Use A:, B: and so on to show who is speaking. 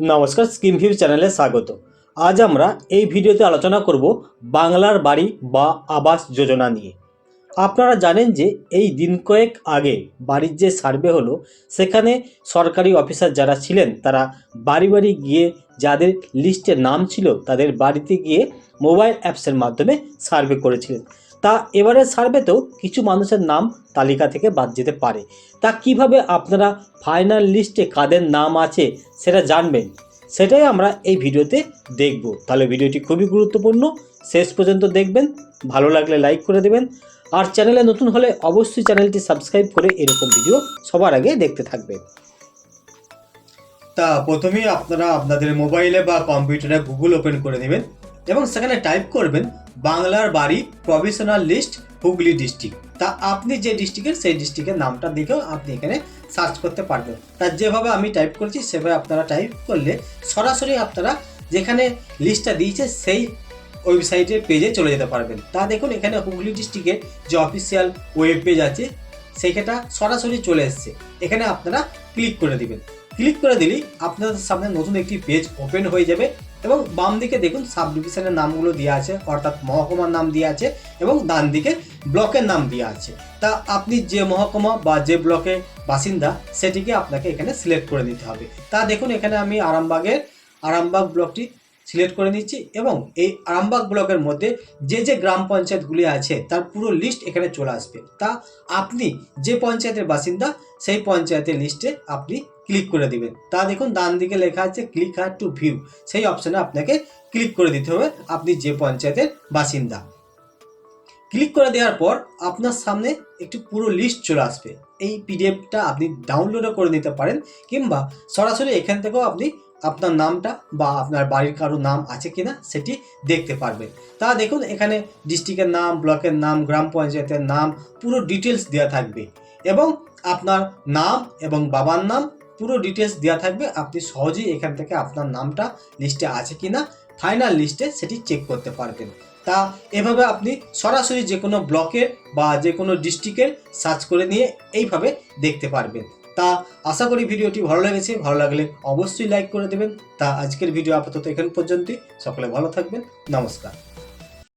A: নমস্কার scheme view চ্যানেলে স্বাগত। আজ আমরা এই ভিডিওতে আলোচনা করব বাংলার বাড়ি বা আবাস যোজনা নিয়ে। আপনারা জানেন যে এই দিন কয়েক আগে বাড়ির যে সার্ভে হলো, সেখানে সরকারি অফিসার যারা ছিলেন, তারা বাড়ি বাড়ি গিয়ে যাদের লিস্টে নাম ছিল, তাদের বাড়িতে গিয়ে মোবাইল অ্যাপসের মাধ্যমে সার্ভে করেছিলেন। তা এবারের সার্ভেতেও কিছু মানুষের নাম তালিকা থেকে বাদ যেতে পারে। তা কীভাবে আপনারা ফাইনাল লিস্টে কাদের নাম আছে সেটা জানবেন? সেটাই আমরা এই ভিডিওতে দেখব। তাহলে ভিডিওটি খুবই গুরুত্বপূর্ণ। শেষ পর্যন্ত দেখবেন, ভালো লাগলে লাইক করে দেবেন। আর চ্যানেলে নতুন হলে অবশ্যই চ্যানেলটি সাবস্ক্রাইব করে এরকম ভিডিও সবার আগে দেখতে থাকবেন তা প্রথমেই আপনারা আপনাদের মোবাইলে বা কম্পিউটারে গুগল ওপেন করে নেবেন। এবং সেখানে টাইপ করবেন বাংলার বাড়ি প্রভিশনাল লিস্ট হুগলি ডিস্ট্রিক্ট তা আপনি যে ডিস্ট্রিক্টের সেই ডিস্ট্রিক্টের নামটা দেখেও আপনি এখানে সার্চ করতে পারবেন। তা যেভাবে আমি টাইপ করছি, সেভাবে আপনারা টাইপ করলে সরাসরি আপনারা যেখানে লিস্টটা দিয়েছে, সেই ওয়েবসাইটের পেজে চলে যেতে পারবেন। তা দেখুন, এখানে হুগলি ডিস্ট্রিক্টের যে অফিসিয়াল ওয়েব পেজ আছে সেটা সরাসরি চলে এসছে। এখানে আপনারা ক্লিক করে দিবেন। ক্লিক করে দিলেই আপনাদের সামনে নতুন একটি পেজ ওপেন হয়ে যাবে। এবং বাম দিকে দেখুন সাব ডিভিশনের নামগুলো দেওয়া আছে, অর্থাৎ মহকুমার নাম দেওয়া আছে এবং ডান দিকে ব্লকের নাম দেওয়া আছে। তা আপনি যে মহকুমা বা যে ব্লকে বাসিন্দা, সেটিকে আপনাকে এখানে সিলেক্ট করে নিতে হবে। তা দেখুন এখানে আমি আরামবাগের, আরামবাগ ব্লকটি সিলেক্ট করে নিচ্ছি এবং এই আরামবাগ ব্লকের মধ্যে যে যে গ্রাম পঞ্চায়েতগুলি আছে তার পুরো লিস্ট এখানে চলে আসবে। তা আপনি যে পঞ্চায়েতের বাসিন্দা সেই পঞ্চায়েতের লিস্টে আপনি ক্লিক করে দিবেন। তা দেখুন, ডান দিকে লেখা আছে ক্লিক হার টু ভিউ সেই অপশানে আপনাকে ক্লিক করে দিতে হবে, আপনি যে পঞ্চায়েতের বাসিন্দা। ক্লিক করে দেওয়ার পর আপনার সামনে একটি পুরো লিস্ট চলে আসবে। এই পিডিএফটা আপনি ডাউনলোডও করে নিতে পারেন কিংবা সরাসরি এখান থেকেও আপনি আপনার নামটা বা আপনার বাড়ির কারও নাম আছে কিনা সেটি দেখতে পারবেন। তা দেখুন, এখানে ডিস্ট্রিক্টের নাম ব্লকের নাম, গ্রাম পঞ্চায়েতের নাম পুরো ডিটেলস দেওয়া থাকবে এবং আপনার নাম এবং বাবার নাম পুরো ডিটেলস দেওয়া থাকবে। আপনি সহজেই এখান থেকে আপনার নামটা লিস্টে আছে কিনা ফাইনাল লিস্টে সেটি চেক করতে পারবেন। তা এভাবে আপনি সরাসরি যে কোনো ব্লকের বা যে কোনো ডিস্ট্রিক্টের সার্চ করে নিয়ে এইভাবে দেখতে পারবেন। তা আশা করি ভিডিওটি ভালো লেগেছে। ভালো লাগলে অবশ্যই লাইক করে দেবেন। তা আজকের ভিডিও আপাতত এখান পর্যন্তই। সকলে ভালো থাকবেন। নমস্কার।